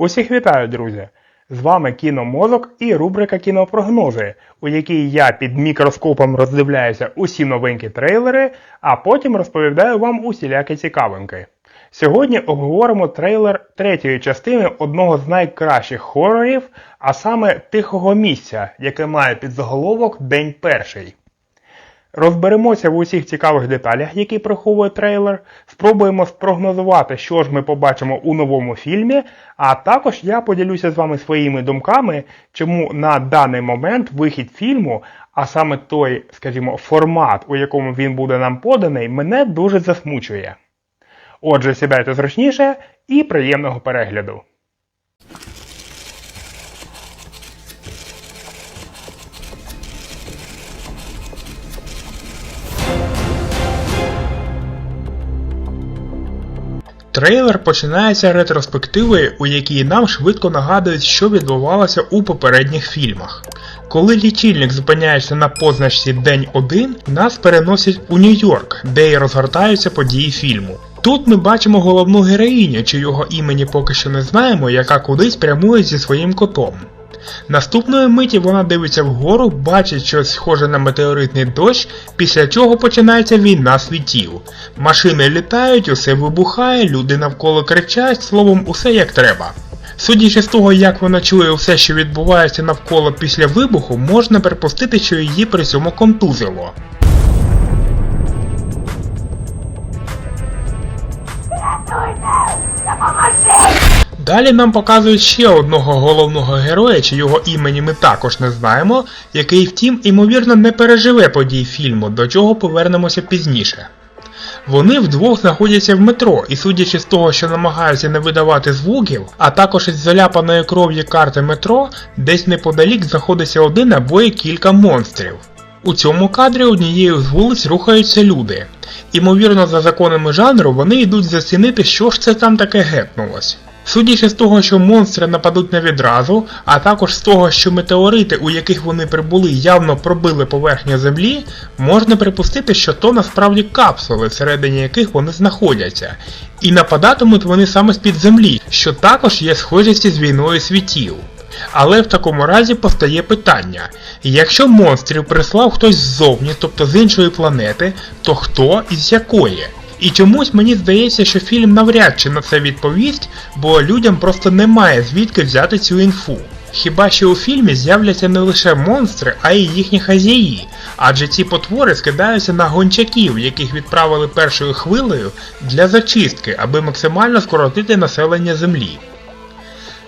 Усіх вітаю, друзі! З вами Кіномозок і рубрика Кінопрогнози, у якій я під мікроскопом роздивляюся усі новинки трейлери, а потім розповідаю вам усілякі цікавинки. Сьогодні обговоримо трейлер третьої частини одного з найкращих хорорів, а саме Тихого місця, яке має під заголовок День перший. Розберемося в усіх цікавих деталях, які приховує трейлер. Спробуємо спрогнозувати, що ж ми побачимо у новому фільмі. А також я поділюся з вами своїми думками, чому на даний момент вихід фільму, а саме той, скажімо, формат, у якому він буде нам поданий, мене дуже засмучує. Отже, сідайте зручніше і приємного перегляду. Трейлер починається ретроспективою, у якій нам швидко нагадують, що відбувалося у попередніх фільмах. Коли лічильник зупиняється на позначці День 1, нас переносять у Нью-Йорк, де й розгортаються події фільму. Тут ми бачимо головну героїню, чийого імені поки що не знаємо, яка кудись прямує зі своїм котом. Наступної миті вона дивиться вгору, бачить щось схоже на метеоритний дощ, після чого починається війна світів. Машини літають, усе вибухає, люди навколо кричать, словом, усе як треба. Судячи з того, як вона чує все, що відбувається навколо після вибуху, можна припустити, що її при цьому контузило. Далі нам показують ще одного головного героя, чийого імені ми також не знаємо, який, втім, імовірно, не переживе подій фільму, до чого повернемося пізніше. Вони вдвох знаходяться в метро, і судячи з того, що намагаються не видавати звуків, а також із заляпаної кров'ю карти метро, десь неподалік знаходиться один або й кілька монстрів. У цьому кадрі однією з вулиць рухаються люди. Імовірно, за законами жанру вони йдуть зацінити, що ж це там таке гепнулось. Судячи з того, що монстри нападуть не відразу, а також з того, що метеорити, у яких вони прибули, явно пробили поверхню землі, можна припустити, що то насправді капсули, всередині яких вони знаходяться, і нападатимуть вони саме з-під землі, що також є схожістю з війною світів. Але в такому разі постає питання: якщо монстрів прислав хтось ззовні, тобто з іншої планети, то хто і з якої? І чомусь мені здається, що фільм навряд чи на це відповість, бо людям просто немає звідки взяти цю інфу. Хіба що у фільмі з'являться не лише монстри, а й їхні хазяї, адже ці потвори скидаються на гончаків, яких відправили першою хвилею для зачистки, аби максимально скоротити населення землі.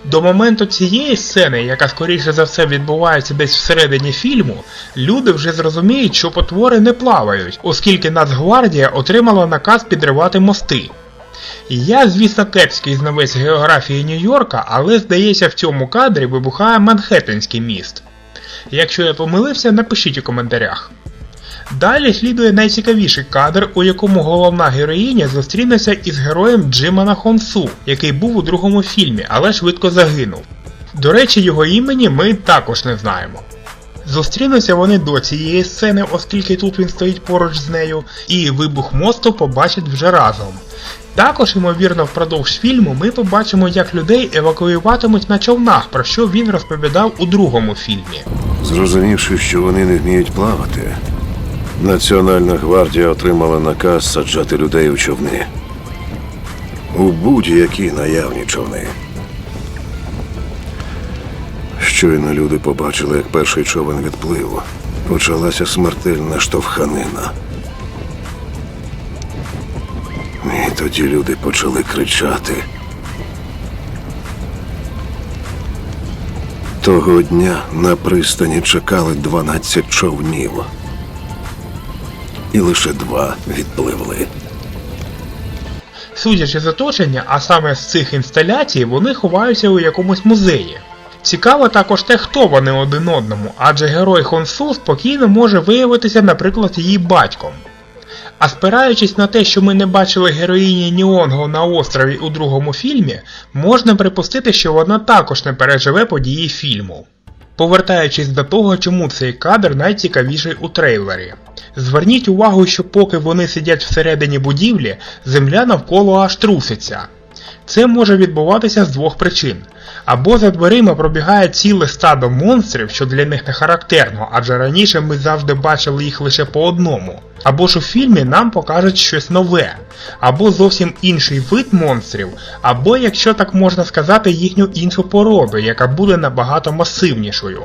До моменту цієї сцени, яка скоріше за все відбувається десь всередині фільму, люди вже зрозуміють, що потвори не плавають, оскільки Нацгвардія отримала наказ підривати мости. Я, звісно, кепський знавець географії Нью-Йорка, але здається, в цьому кадрі вибухає Манхеттенський міст. Якщо я помилився, напишіть у коментарях. Далі слідує найцікавіший кадр, у якому головна героїня зустрінеться із героєм Джимана Хонсу, який був у другому фільмі, але швидко загинув. До речі, його імені ми також не знаємо. Зустрінуться вони до цієї сцени, оскільки тут він стоїть поруч з нею, і вибух мосту побачать вже разом. Також, ймовірно, впродовж фільму ми побачимо, як людей евакуюватимуть на човнах, про що він розповідав у другому фільмі. Зрозумівши, що вони не вміють плавати, Національна гвардія отримала наказ саджати людей у човни. У будь-які наявні човни. Щойно люди побачили, як перший човен відплив. Почалася смертельна штовханина. І тоді люди почали кричати. Того дня на пристані чекали 12 човнів. І лише два відпливли. Судячи з оточення, а саме з цих інсталяцій, вони ховаються у якомусь музеї. Цікаво також те, хто вони один одному, адже герой Хонсу спокійно може виявитися, наприклад, її батьком. А спираючись на те, що ми не бачили героїні Ніонго на острові у другому фільмі, можна припустити, що вона також не переживе події фільму. Повертаючись до того, чому цей кадр найцікавіший у трейлері. Зверніть увагу, що поки вони сидять всередині будівлі, земля навколо аж труситься. Це може відбуватися з двох причин. Або за дверима пробігає ціле стадо монстрів, що для них не характерно, адже раніше ми завжди бачили їх лише по одному. Або ж у фільмі нам покажуть щось нове, або зовсім інший вид монстрів, або, якщо так можна сказати, їхню іншу породу, яка буде набагато масивнішою.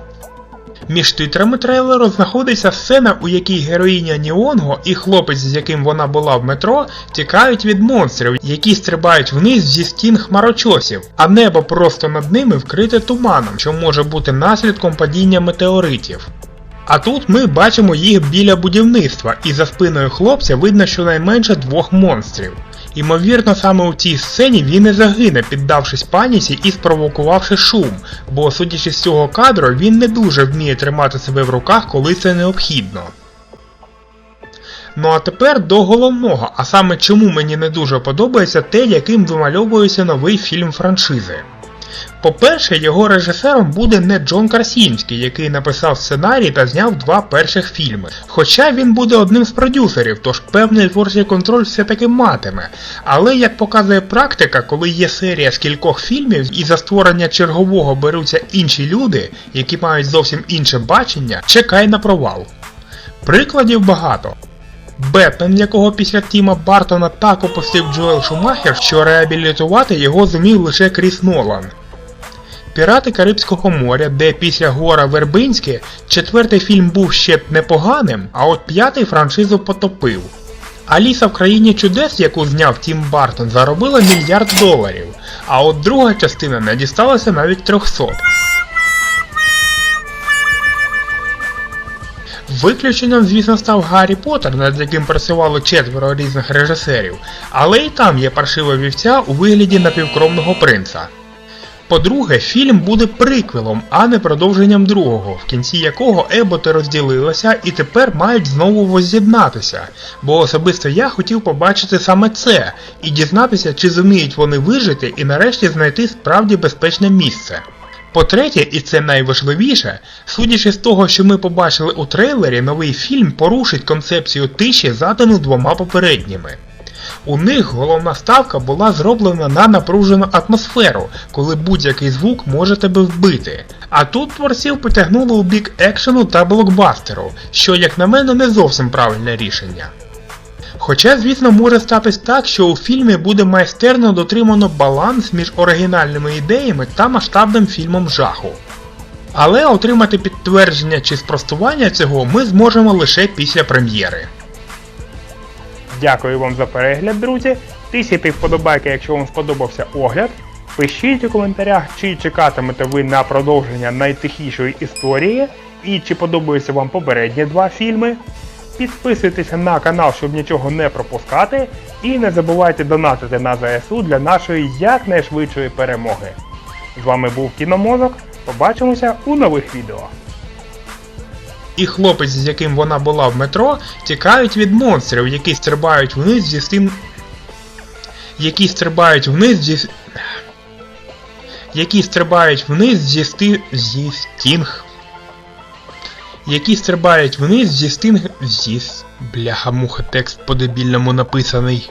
Між титрами трейлеру знаходиться сцена, у якій героїня Ніонго і хлопець, з яким вона була в метро, тікають від монстрів, які стрибають вниз зі стін хмарочосів, а небо просто над ними вкрите туманом, що може бути наслідком падіння метеоритів. А тут ми бачимо їх біля будівництва, і за спиною хлопця видно щонайменше двох монстрів. Імовірно, саме у цій сцені він і загине, піддавшись паніці і спровокувавши шум, бо, судячи з цього кадру, він не дуже вміє тримати себе в руках, коли це необхідно. Ну а тепер до головного, а саме чому мені не дуже подобається те, яким вимальовується новий фільм франшизи. По-перше, його режисером буде не Джон Красінський, який написав сценарій та зняв два перших фільми. Хоча він буде одним з продюсерів, тож певний творчий контроль все-таки матиме. Але як показує практика, коли є серія з кількох фільмів і за створення чергового беруться інші люди, які мають зовсім інше бачення, чекай на провал. Прикладів багато. Бетмен, якого після Тіма Бартона так опустив Джоел Шумахер, що реабілітувати його зумів лише Кріс Нолан. Пірати Карибського моря, де після Гора Вербинське четвертий фільм був ще непоганим, а от п'ятий франшизу потопив. Аліса в країні чудес, яку зняв Тім Бартон, заробила мільярд доларів, а от друга частина не дісталася навіть 300. Виключенням, звісно, став Гаррі Поттер, над яким працювало четверо різних режисерів, але і там є паршива вівця у вигляді напівкровного принца. По-друге, фільм буде приквелом, а не продовженням другого, в кінці якого еботи розділилися і тепер мають знову возз'єднатися, бо особисто я хотів побачити саме це і дізнатися, чи зуміють вони вижити і нарешті знайти справді безпечне місце. По-третє, і це найважливіше, судячи з того, що ми побачили у трейлері, новий фільм порушить концепцію тиші, задану двома попередніми. У них головна ставка була зроблена на напружену атмосферу, коли будь-який звук може тебе вбити. А тут творців потягнуло у бік екшену та блокбастеру, що, як на мене, не зовсім правильне рішення. Хоча, звісно, може статись так, що у фільмі буде майстерно дотримано баланс між оригінальними ідеями та масштабним фільмом жаху. Але отримати підтвердження чи спростування цього ми зможемо лише після прем'єри. Дякую вам за перегляд, друзі. Тисяйте вподобайки, якщо вам сподобався огляд. Пишіть у коментарях, чи чекатимете ви на продовження найтихішої історії, і чи подобаються вам попередні два фільми. Підписуйтеся на канал, щоб нічого не пропускати. І не забувайте донатити на ЗСУ для нашої якнайшвидшої перемоги. З вами був Кіномозок. Побачимося у нових відео. І хлопець, з яким вона була в метро, тікають від монстрів, які стрибають вниз зі стін. Які стрибають вниз зі. Які стрибають вниз зі сти... зі стінг. Які стрибають вниз зі стінг. Зіс. Бляха-муха, текст по-дебільному написаний.